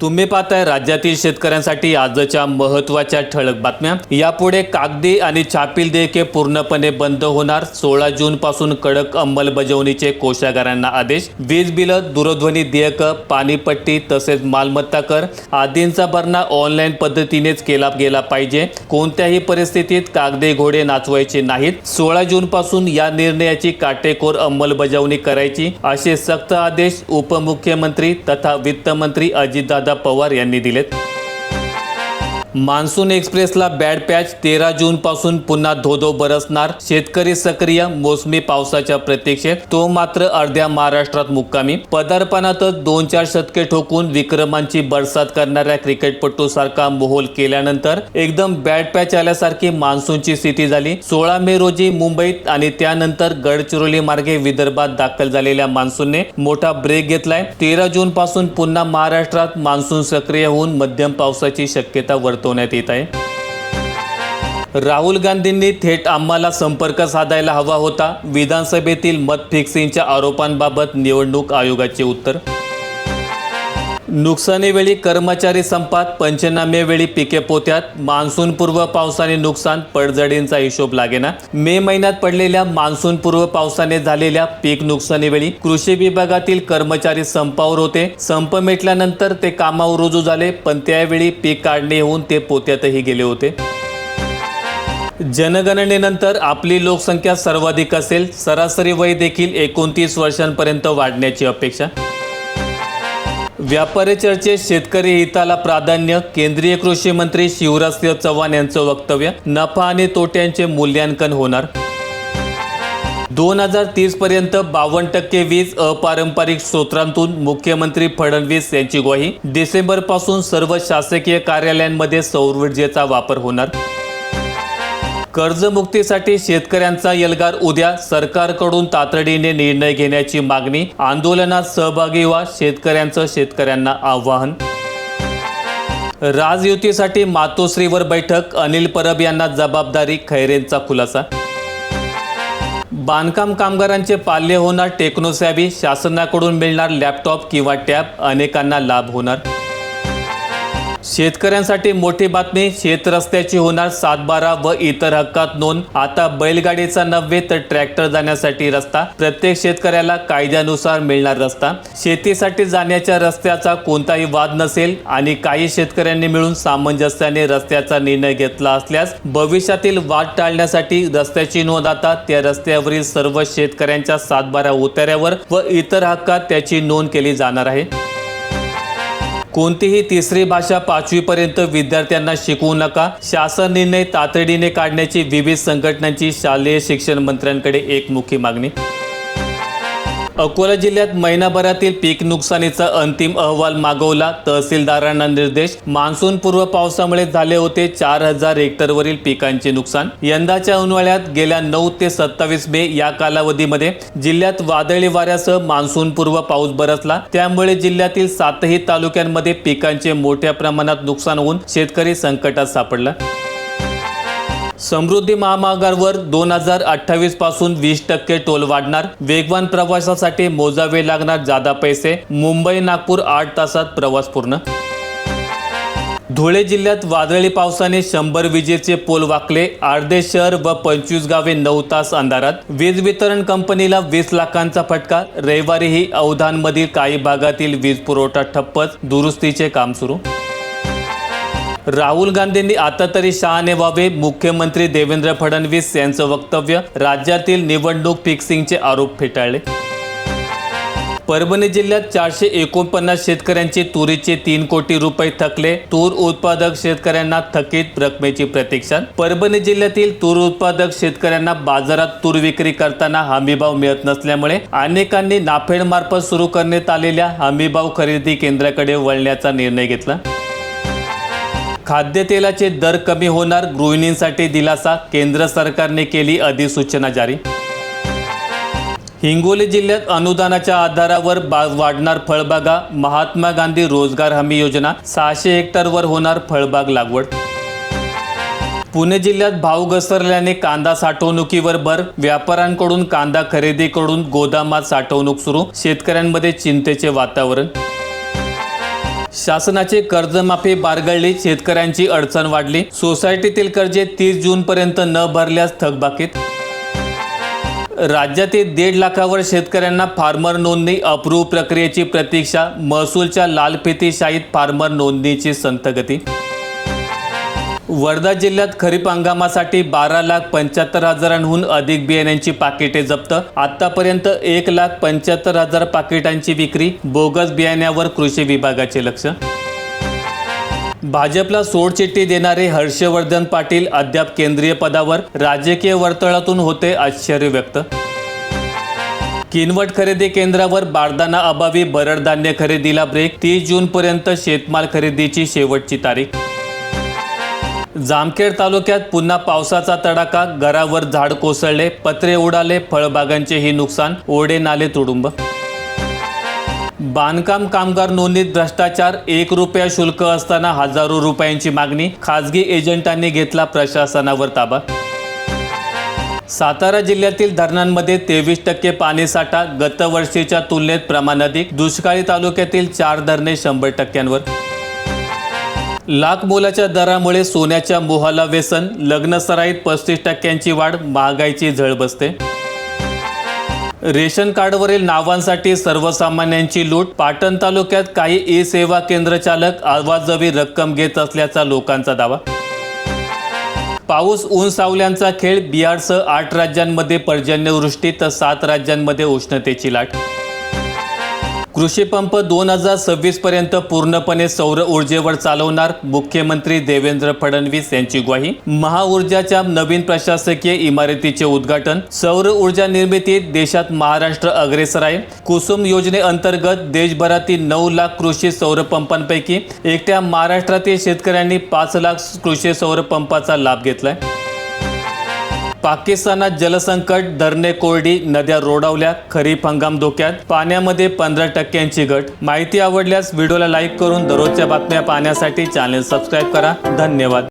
तुम्ही पाहताय राज्यातील शेतकऱ्यांसाठी आजच्या महत्त्वाच्या ठळक बातम्या. यापुढे कागदी आणि छापील देयके पूर्णपणे बंद होणार. सोळा जून पासून कडक अंमलबजावणीचे कोशागारांना आदेश. वीज बिलं दूरध्वनी देयक पाणीपट्टी तसेच मालमत्ता कर. आदींचा भरणा ऑनलाईन पद्धतीनेच केला गेला पाहिजे. कोणत्याही परिस्थितीत कागदी घोडे नाचवायचे नाहीत. सोळा जून पासून या निर्णयाची काटेकोर अंमलबजावणी करायची असे सक्त आदेश उपमुख्यमंत्री तथा वित्तमंत्री अजितदादा पवार यांनी दिलेत. मान्सून एक्सप्रेसला बॅड पॅच तेरा जून पासून पुन्हा धोधो बरसणार. शेतकरी सक्रिय मोसमी पावसाच्या प्रतीक्षेत. तो मात्र अर्ध्या महाराष्ट्रात मुक्कामी. पदार्पणातच दोन चार शतके ठोकून विक्रमांची बरसात करणाऱ्या क्रिकेटपटूसारखा मोहोल केल्यानंतर एकदम बॅड पॅच आल्यासारखी मान्सूनची स्थिती झाली. सोळा मे रोजी मुंबईत आणि त्यानंतर गडचिरोली मार्गे विदर्भात दाखल झालेल्या मान्सूनने मोठा ब्रेक घेतलाय. तेरा जून पासून पुन्हा महाराष्ट्रात मान्सून सक्रिय होऊन मध्यम पावसाची शक्यता वर्तवण्यात येत आहे. राहुल गांधींनी थेट आम्हाला संपर्क साधायला हवा होता. विधानसभेतील मत फिक्सिंगच्या आरोपांबाबत निवडणूक आयोगाचे उत्तर नुकसानीवेळी कर्मचारी संपात पंचनामेवेळी पिके पोत्यात मान्सूनपूर्व पावसाने नुकसान पडझडींचा हिशोब लागेना. मे महिन्यात पडलेल्या मान्सूनपूर्व पावसाने झालेल्या पीक नुकसानीवेळी कृषी विभागातील कर्मचारी संपावर होते. संप मिटल्यानंतर ते कामावर रुजू झाले पण त्यावेळी पीक काढणे होऊन ते पोत्यातही गेले होते. जनगणनेनंतर आपली लोकसंख्या सर्वाधिक असेल सरासरी वय देखील एकोणतीस वर्षांपर्यंत वाढण्याची अपेक्षा. व्यापारी चर्चेत शेतकरी हिताला प्राधान्य केंद्रीय कृषी मंत्री शिवराज सिंह यांचं वक्तव्य नफा आणि तोट्यांचे मूल्यांकन होणार. दोन हजार तीस पर्यंत बावन्न टक्के वीज अपारंपरिक स्रोतांतून मुख्यमंत्री फडणवीस यांची ग्वाही. डिसेंबरपासून सर्व शासकीय कार्यालयांमध्ये सौर ऊर्जेचा वापर होणार. कर्जमुक्तीसाठी शेतकऱ्यांचा एल्गार उद्या सरकारकडून तातडीने निर्णय घेण्याची मागणी. आंदोलनात सहभागी व्हा शेतकऱ्यांचं शेतकऱ्यांना आवाहन. राजयुतीसाठी मातोश्रीवर बैठक अनिल परब यांना जबाबदारी खैरेंचा खुलासा. बांधकाम कामगारांचे पाल्य होणार टेक्नोसॅबी शासनाकडून मिळणार लॅपटॉप किंवा टॅब अनेकांना लाभ होणार. शेतकऱ्यांसाठी मोठी बातमी शेतरस्त्याची होणार सातबारा व इतर हक्कात नोंद. आता बैलगाडीचा नव्हे तर ट्रॅक्टर जाण्यासाठी रस्ता. प्रत्येक शेतकऱ्याला कायद्यानुसार मिळणार रस्ता. शेतीसाठी जाण्याच्या रस्त्याचा कोणताही वाद नसेल आणि काही शेतकऱ्यांनी मिळून सामंजस्याने रस्त्याचा निर्णय घेतला असल्यास भविष्यातील वाद टाळण्यासाठी रस्त्याची नोंद. आता त्या रस्त्यावरील सर्व शेतकऱ्यांच्या सातबारा उतार्यावर व इतर हक्कात त्याची नोंद केली जाणार आहे. कोणतीही तिसरी भाषा पाचवीपर्यंत विद्यार्थ्यांना शिकवू नका. शासन निर्णय तातडीने काढण्याची विविध संघटनांची शालेय शिक्षण मंत्र्यांकडे एकमुखी मागणी. अकोला जिल्ह्यात महिनाभरातील पीक नुकसानीचा अंतिम अहवाल मागवला. तहसीलदारांना निर्देश मान्सून पूर्व पावसामुळे झाले होते चार हजार हेक्टरवरील पिकांचे नुकसान. यंदाच्या उन्हाळ्यात गेल्या नऊ ते सत्तावीस मे या कालावधीमध्ये जिल्ह्यात वादळी वाऱ्यासह मान्सून पूर्व पाऊस बरसला. त्यामुळे जिल्ह्यातील सातही तालुक्यांमध्ये पिकांचे मोठ्या प्रमाणात नुकसान होऊन शेतकरी संकटात सापडला. समृद्धी महामार्गावर दोन हजार अठ्ठावीसपासून वीस टक्के टोल वाढणार. वेगवान प्रवासासाठी मोजावे लागणार जादा पैसे. मुंबई नागपूर आठ तासात प्रवास पूर्ण. धुळे जिल्ह्यात वादळी पावसाने शंभर विजेचे पोल वाकले. अर्धे शहर व पंचवीस गावे नऊ तास अंधारात. वीज वितरण कंपनीला वीस लाखांचा फटका. रविवारीही अवधानमधील काही भागातील वीज पुरवठा ठप्पच. दुरुस्तीचे काम सुरू. राहुल गांधींनी आता तरी शहाणे व्हावे. मुख्यमंत्री देवेंद्र फडणवीस यांचं वक्तव्य राज्यातील निवडणूक फिक्सिंगचे आरोप फेटाळले. परभणी जिल्ह्यात चारशे एकोणपन्नास शेतकऱ्यांचे तुरीचे तीन कोटी रुपये थकले. तूर उत्पादक शेतकऱ्यांना थकीत रकमेची प्रतीक्षा. परभणी जिल्ह्यातील तूर उत्पादक शेतकऱ्यांना बाजारात तूर विक्री करताना हमीभाव मिळत नसल्यामुळे अनेकांनी नाफेड मार्फत सुरू करण्यात आलेल्या हमीभाव खरेदी केंद्राकडे वळण्याचा निर्णय घेतला. खाद्यतेलाचे दर कमी होणार गृहिणींसाठी दिलासा केंद्र सरकारने केली अधिसूचना जारी. हिंगोली जिल्ह्यात अनुदानाच्या आधारावर वाढणार फळबागा महात्मा गांधी रोजगार हमी योजना सहाशे हेक्टरवर होणार फळबाग लागवड. पुणे जिल्ह्यात भाव घसरल्याने कांदा साठवणुकीवर भर व्यापाऱ्यांकडून कांदा खरेदी करून गोदामात साठवणूक सुरू शेतकऱ्यांमध्ये चिंतेचे वातावरण. शासनाचे कर्जमाफी बारगळली शेतकऱ्यांची अडचण वाढली. सोसायटीतील कर्जे तीस जून पर्यंत न भरल्यास थकबाकीत. राज्यातील दीड लाखावर शेतकऱ्यांना फार्मर नोंदणी अप्रूव्ह प्रक्रियेची प्रतीक्षा महसूलच्या लालफितीशाहीत फार्मर नोंदणीची संतगती वर्धा जिल्ह्यात खरीप हंगामासाठी बारा लाख पंच्याहत्तर हजारांहून अधिक बियाण्यांची पाकिटे जप्त. आतापर्यंत एक लाख पंच्याहत्तर हजार पाकिटांची विक्री बोगस बियाण्यावर कृषी विभागाचे लक्ष. भाजपला सोडचिठ्ठी देणारे हर्षवर्धन पाटील अद्याप केंद्रीय पदावर राजकीय वर्तुळातून होते आश्चर्य व्यक्त. किनवट खरेदी केंद्रावर बारदाना अभावी भरड धान्य खरेदीला ब्रेक तीस जूनपर्यंत शेतमाल खरेदीची शेवटची तारीख. जामखेड तालुक्यात पुन्हा पावसाचा तडाखा घरावर झाड कोसळले पत्रे उडाले फळबागांचेही नुकसान ओढे नाले तुडुंब. बांधकाम कामगार नोंदणीत भ्रष्टाचार एक रुपया शुल्क असताना हजारो रुपयांची मागणी खाजगी एजंटांनी घेतला प्रशासनावर ताबा. सातारा जिल्ह्यातील धरणांमध्ये तेवीस टक्के पाणीसाठा गतवर्षीच्या तुलनेत प्रमाण अधिक दुष्काळी तालुक्यातील चार धरणे शंभर टक्क्यांवर. लाख मोलाच्या दरामुळे सोन्याच्या मोहाला व्यसन लग्नसराईत पस्तीस टक्क्यांची वाढ महागाईची झळ बसते. रेशन कार्डवरील नावांसाठी सर्वसामान्यांची लूट पाटण तालुक्यात काही ई सेवा केंद्र चालक आवाजवी रक्कम घेत असल्याचा लोकांचा दावा. पाऊस ऊन सावल्यांचा खेळ बिहारसह आठ राज्यांमध्ये पर्जन्यवृष्टी तर सात राज्यांमध्ये उष्णतेची लाट. कृषीपंप दोन हजार सव्वीस पर्यंत पूर्णपणे सौर ऊर्जेवर चालवणार मुख्यमंत्री देवेंद्र फडणवीस यांची ग्वाही. महाऊर्जाच्या नवीन प्रशासकीय इमारतीचे उद्घाटन. सौर ऊर्जा निर्मितीत देशात महाराष्ट्र अग्रेसर आहे. कुसुम योजनेअंतर्गत देशभरातील नऊ लाख कृषी सौर पंपांपैकी एकट्या महाराष्ट्रातील शेतकऱ्यांनी पाच लाख कृषी सौर पंपाचा लाभ घेतलाय. पाकिस्तानात जलसंकट धरणे कोरडी नद्या रोडावल्या खरीप हंगाम धोक्यात. पाण्यामध्ये पंधरा टक्क्यांची घट. माहिती आवडल्यास व्हिडिओला लाईक करून दररोजच्या बातम्या पाहण्यासाठी चॅनेल सबस्क्राईब करा. धन्यवाद.